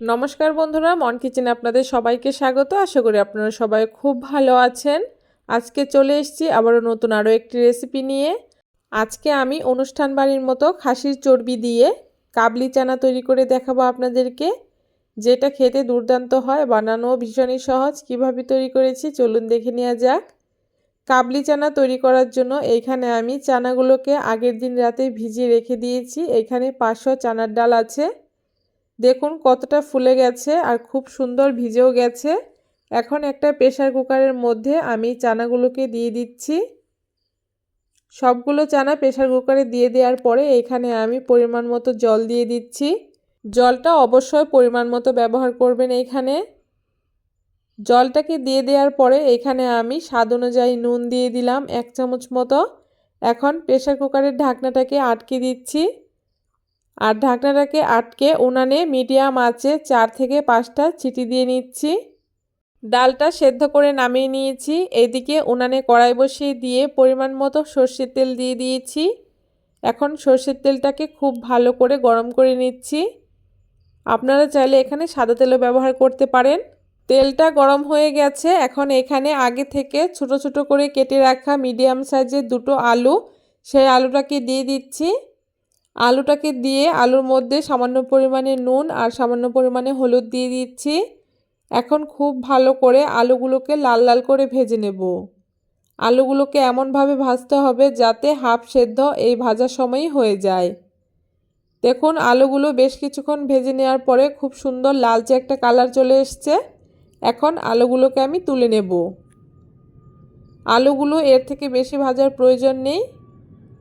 নমস্কার বন্ধুরা, মন কিচেনে আপনাদের সবাইকে স্বাগত। আশা করি আপনারা সবাই খুব ভালো আছেন। আজকে চলে এসেছি আবারও নতুন আরও একটি রেসিপি নিয়ে। আজকে আমি অনুষ্ঠান বাড়ির মতো খাসির চর্বি দিয়ে কাবলি চানা তৈরি করে দেখাবো আপনাদেরকে, যেটা খেতে দুর্দান্ত হয় বানানো ভীষণই সহজ। কীভাবে তৈরি করেছি চলুন দেখে নেওয়া যাক। কাবলি চানা তৈরি করার জন্য এইখানে আমি চানাগুলোকে আগের দিন রাতে ভিজিয়ে রেখে দিয়েছি। এখানে পাঁচশো চানার ডাল আছে। দেখুন কতটা ফুলে গেছে আর খুব সুন্দর ভিজেও গেছে। এখন একটা প্রেশার কুকারের মধ্যে আমি চানাগুলোকে দিয়ে দিচ্ছি। সবগুলো চানা প্রেশার কুকারে দিয়ে দেওয়ার পরে এখানে আমি পরিমাণ মতো জল দিয়ে দিচ্ছি। জলটা অবশ্যই পরিমাণ মতো ব্যবহার করবেন এইখানে জলটাকে দিয়ে দেওয়ার পরে এখানে আমি স্বাদ অনুযায়ী নুন দিয়ে দিলাম এক চামচ মতো। এখন প্রেশার কুকারের ঢাকনাটাকে আটকে দিচ্ছি। আর ঢাকনাটাকে আটকে উনানে মিডিয়াম আঁচে চার থেকে পাঁচটা চিটি দিয়ে নিচ্ছি। ডালটা সেদ্ধ করে নামিয়ে নিয়েছি। এদিকে উনানে কড়াই বসিয়ে দিয়ে পরিমাণ মতো সর্ষের তেল দিয়ে দিয়েছি। এখন সর্ষের তেলটাকে খুব ভালো করে গরম করে নিচ্ছি। আপনারা চাইলে এখানে সাদা তেলও ব্যবহার করতে পারেন। তেলটা গরম হয়ে গেছে। এখন এখানে আগে থেকে ছোট ছোট করে কেটে রাখা মিডিয়াম সাইজের দুটো আলু, সেই আলুটাকে দিয়ে দিচ্ছি। আলুটাকে দিয়ে আলুর মধ্যে সামান্য পরিমাণে নুন আর সামান্য পরিমাণে হলুদ দিয়ে দিচ্ছি। এখন খুব ভালো করে আলুগুলোকে লাল লাল করে ভেজে নেব। আলুগুলোকে এমনভাবে ভাজতে হবে যাতে হাফ সেদ্ধ এই ভাজার সময়ই হয়ে যায়। দেখুন, আলুগুলো বেশ কিছুক্ষণ ভেজে নেওয়ার পরে খুব সুন্দর লালচে একটা কালার চলে এসছে। এখন আলুগুলোকে আমি তুলে নেব। আলুগুলো এর থেকে বেশি ভাজার প্রয়োজন নেই।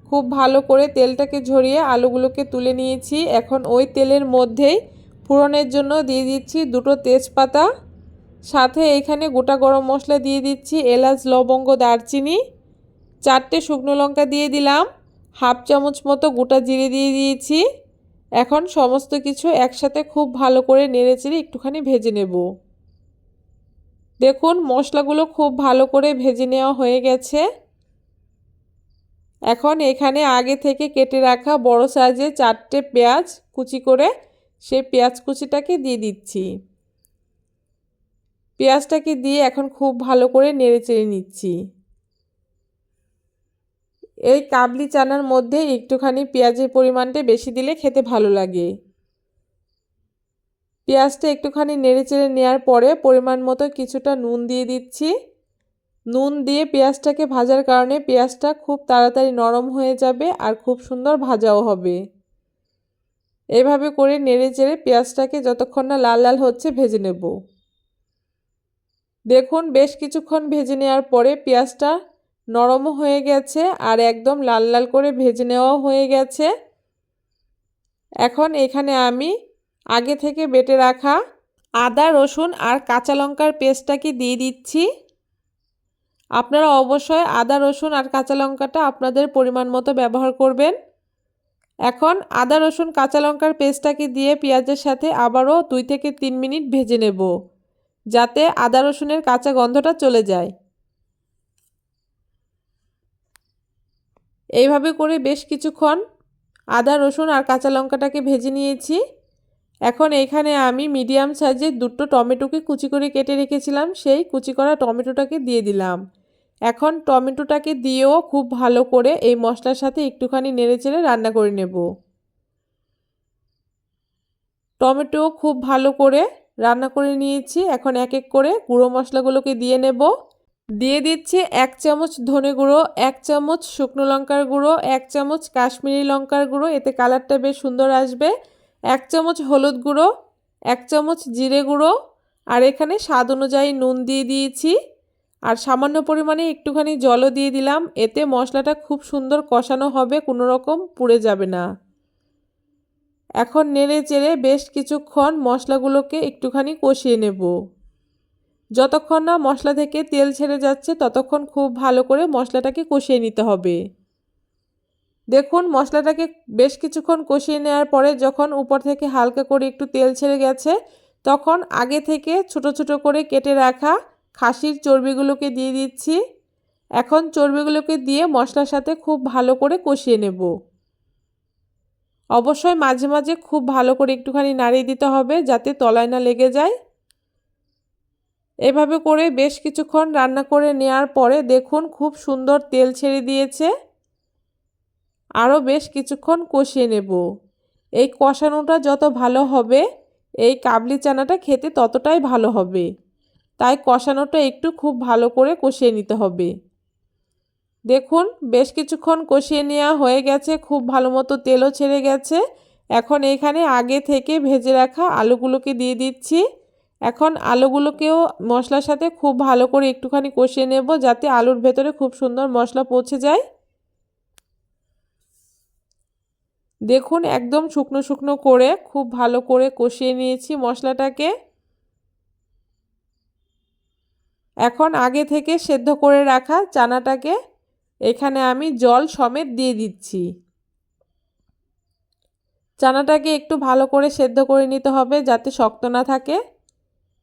খুব ভালো করে তেলটাকে ঝরিয়ে আলুগুলোকে তুলে নিয়েছি। এখন ওই তেলের মধ্যেই ফোড়নের জন্য দিয়ে দিচ্ছি দুটো তেজপাতা, সাথে এখানে গোটা গরম মশলা দিয়ে দিচ্ছি এলাচ, লবঙ্গ, দারচিনি, চারটে শুকনো লঙ্কা দিয়ে দিলাম, হাফ চামচ মতো গোটা জিরে দিয়ে দিয়েছি। এখন সমস্ত কিছু একসাথে খুব ভালো করে নেড়ে নেড়েচেড়ে একটুখানি ভেজে নেব। দেখুন মশলাগুলো খুব ভালো করে ভেজে নেওয়া হয়ে গেছে। এখন এখানে আগে থেকে কেটে রাখা বড় সাইজে চারটে পেঁয়াজ কুচি করে সেই পেঁয়াজ কুচিটাকে দিয়ে দিচ্ছি। পেঁয়াজটাকে দিয়ে এখন খুব ভালো করে নেড়ে চেড়ে নিচ্ছি। এই কাবলি চানার মধ্যে একটুখানি পেঁয়াজের পরিমাণটা বেশি দিলে খেতে ভালো লাগে। পেঁয়াজটা একটুখানি নেড়ে চেড়ে নেওয়ার পরে পরিমাণ মতো কিছুটা নুন দিয়ে দিচ্ছি। নুন দিয়ে পেঁয়াজটাকে ভাজার কারণে পেঁয়াজটা খুব তাড়াতাড়ি নরম হয়ে যাবে আর খুব সুন্দর ভাজাও হবে। এভাবে করে নেড়ে চেড়ে পেঁয়াজটাকে যতক্ষণ না লাল লাল হচ্ছে ভেজে নেব। দেখুন, বেশ কিছুক্ষণ ভেজে নেওয়ার পরে পেঁয়াজটা নরমও হয়ে গেছে আর একদম লাল লাল করে ভেজে নেওয়াও হয়ে গেছে। এখন এখানে আমি আগে থেকে বেটে রাখা আদা, রসুন আর কাঁচা লঙ্কার পেস্টটাকে দিয়ে দিচ্ছি। আপনারা অবশ্যই আদা, রসুন আর কাঁচা লঙ্কাটা আপনাদের পরিমাণ মতো ব্যবহার করবেন। এখন আদা, রসুন, কাঁচা লঙ্কার পেস্টটাকে দিয়ে পেঁয়াজের সাথে আবারও দুই থেকে তিন মিনিট ভেজে নেব, যাতে আদা, রসুনের কাঁচা গন্ধটা চলে যায়। এইভাবে করে বেশ কিছুক্ষণ আদা, রসুন আর কাঁচা লঙ্কাটাকে ভেজে নিয়েছি। এখন এখানে আমি মিডিয়াম সাইজের দুটো টমেটোকে কুচি করে কেটে রেখেছিলাম, সেই কুচি করা টমেটোটাকে দিয়ে দিলাম। এখন টমেটোটাকে দিয়েও খুব ভালো করে এই মশলার সাথে একটুখানি নেড়েচেড়ে রান্না করে নেব। টমেটো খুব ভালো করে রান্না করে নিয়েছি। এখন এক এক করে গুঁড়ো মশলাগুলোকে দিয়ে নেব। দিয়ে দিচ্ছি এক চামচ ধনে গুঁড়ো, এক চামচ শুকনো লঙ্কার গুঁড়ো, এক চামচ কাশ্মীরি লঙ্কার গুঁড়ো, এতে কালারটা বেশ সুন্দর আসবে। এক চামচ হলুদ গুঁড়ো, এক চামচ জিরে গুঁড়ো, আর এখানে স্বাদ অনুযায়ী নুন দিয়ে দিয়েছি। আর সামান্য পরিমাণে একটুখানি জলও দিয়ে দিলাম, এতে মশলাটা খুব সুন্দর কষানো হবে, কোনো রকম পুড়ে যাবে না। এখন নেড়ে চেড়ে বেশ কিছুক্ষণ মশলাগুলোকে একটুখানি কষিয়ে নেব। যতক্ষণ না মশলা থেকে তেল ছেড়ে যাচ্ছে, ততক্ষণ খুব ভালো করে মশলাটাকে কষিয়ে নিতে হবে। দেখুন, মশলাটাকে বেশ কিছুক্ষণ কষিয়ে নেওয়ার পরে যখন উপর থেকে হালকা করে একটু তেল ছেড়ে গেছে, তখন আগে থেকে ছোট ছোট করে কেটে রাখা খাসির চর্বিগুলোকে দিয়ে দিচ্ছি। এখন চর্বিগুলোকে দিয়ে মশলার সাথে খুব ভালো করে কষিয়ে নেব। অবশ্যই মাঝে মাঝে খুব ভালো করে একটুখানি নাড়িয়ে দিতে হবে যাতে তলায় না লেগে যায়। এভাবে করে বেশ কিছুক্ষণ রান্না করে নেওয়ার পরে দেখুন খুব সুন্দর তেল ছেড়ে দিয়েছে। আরও বেশ কিছুক্ষণ কষিয়ে নেব। এই কষানোটা যত ভালো হবে, এই কাবলি চানাটা খেতে ততটাই ভালো হবে। তাই কষানোটা একটু খুব ভালো করে কষিয়ে নিতে হবে। দেখুন, বেশ কিছুক্ষণ কষিয়ে নেওয়া হয়ে গেছে, খুব ভালো মতো তেলও ছেড়ে গেছে। এখন এখানে আগে থেকে ভেজে রাখা আলুগুলোকে দিয়ে দিচ্ছি। এখন আলুগুলোকেও মশলার সাথে খুব ভালো করে একটুখানি কষিয়ে নেব যাতে আলুর ভেতরে খুব সুন্দর মশলা পৌঁছে যায়। দেখুন, একদম শুকনো শুকনো করে খুব ভালো করে কষিয়ে নিয়েছি মশলাটাকে। এখন আগে থেকে সেদ্ধ করে রাখা চানাটাকে এখানে আমি জল সমেত দিয়ে দিচ্ছি। চানাটাকে একটু ভালো করে সেদ্ধ করে নিতে হবে যাতে শক্ত না থাকে।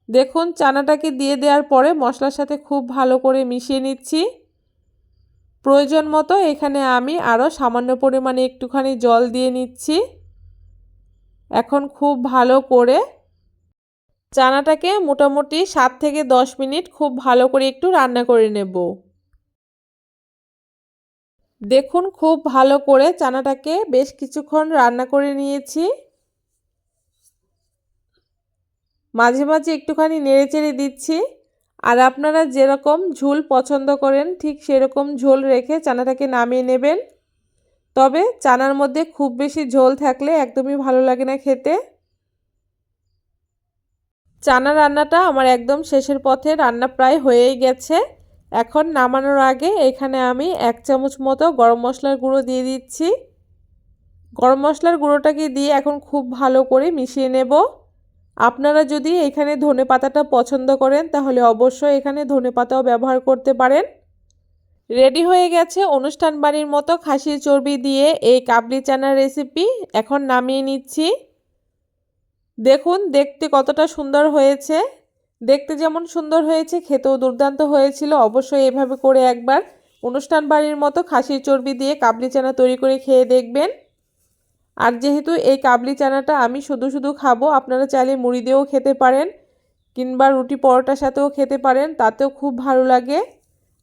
দেখুন, চানাটাকে দিয়ে দেওয়ার পরে মশলার সাথে খুব ভালো করে মিশিয়ে নিচ্ছি। প্রয়োজন মতো এখানে আমি আরও সামান্য পরিমাণে একটুখানি জল দিয়ে নিচ্ছি। এখন খুব ভালো করে চানাটাকে মোটামুটি সাত থেকে দশ মিনিট খুব ভালো করে একটু রান্না করে নেব। দেখুন খুব ভালো করে চানাটাকে বেশ কিছুক্ষণ রান্না করে নিয়েছি। মাঝে মাঝে একটুখানি নেড়ে চেড়ে দিচ্ছি। আর আপনারা যেরকম ঝোল পছন্দ করেন, ঠিক সেরকম ঝোল রেখে চানাটাকে নামিয়ে নেবেন। তবে চানার মধ্যে খুব বেশি ঝোল থাকলে একদমই ভালো লাগে না খেতে। চানা রান্নাটা আমার একদম শেষের পথে রান্না প্রায় হয়েই গেছে। এখন নামানোর আগে এখানে আমি এক চামচ মতো গরম মশলার গুঁড়ো দিয়ে দিচ্ছি। গরম মশলার গুঁড়োটাকে দিয়ে এখন খুব ভালো করে মিশিয়ে নেব। আপনারা যদি এখানে ধনে পাতাটা পছন্দ করেন, তাহলে অবশ্যই এখানে ধনে পাতাও ব্যবহার করতে পারেন। রেডি হয়ে গেছে অনুষ্ঠান বাড়ির মতো খাসির চর্বি দিয়ে এই কাবলি চানার রেসিপি। এখন নামিয়ে নিচ্ছি। দেখুন, দেখতে কতটা সুন্দর হয়েছে। দেখতে যেমন সুন্দর হয়েছে, খেতেও দুর্দান্ত হয়েছিল। অবশ্যই এভাবে করে একবার অনুষ্ঠান বাড়ির মতো খাসির চর্বি দিয়ে কাবলি চানা তৈরি করে খেয়ে দেখবেন। আর যেহেতু এই কাবলি চানাটা আমি শুধু শুধু খাব, আপনারা চাইলে মুড়ি দিয়েও খেতে পারেন কিংবা রুটি পরোটার সাথেও খেতে পারেন, তাতেও খুব ভালো লাগে।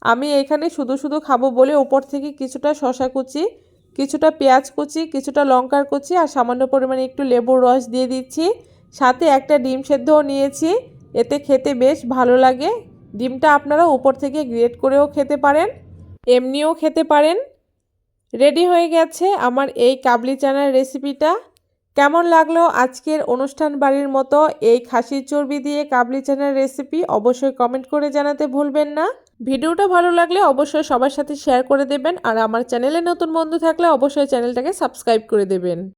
আমি এখানে শুধু শুধু খাব বলে ওপর থেকে কিছুটা শশা কুচি কিছুটা পেঁয়াজ কুচি, কিছুটা লঙ্কার কুচি আর সামান্য পরিমাণে একটু লেবুর রস দিয়ে দিচ্ছি। সাথে একটা ডিম সেদ্ধও নিয়েছি। এতে খেতে বেশ ভালো লাগে। ডিমটা আপনারা উপর থেকে গ্রেট করেও খেতে পারেন, এমনিও খেতে পারেন। রেডি হয়ে গেছে আমার এই কাবলি চানার রেসিপিটা। কেমন লাগল আজকের অনুষ্ঠান বাড়ির মতো এই খাসির চর্বি দিয়ে কাবলি চানার রেসিপি? অবশ্যই কমেন্ট করে জানাতে ভুলবেন না। ভিডিওটা ভালো লাগলে অবশ্যই সবার সাথে শেয়ার করে দেবেন আর আমার চ্যানেলে নতুন বন্ধু থাকলে অবশ্যই চ্যানেলটাকে সাবস্ক্রাইব করে দেবেন।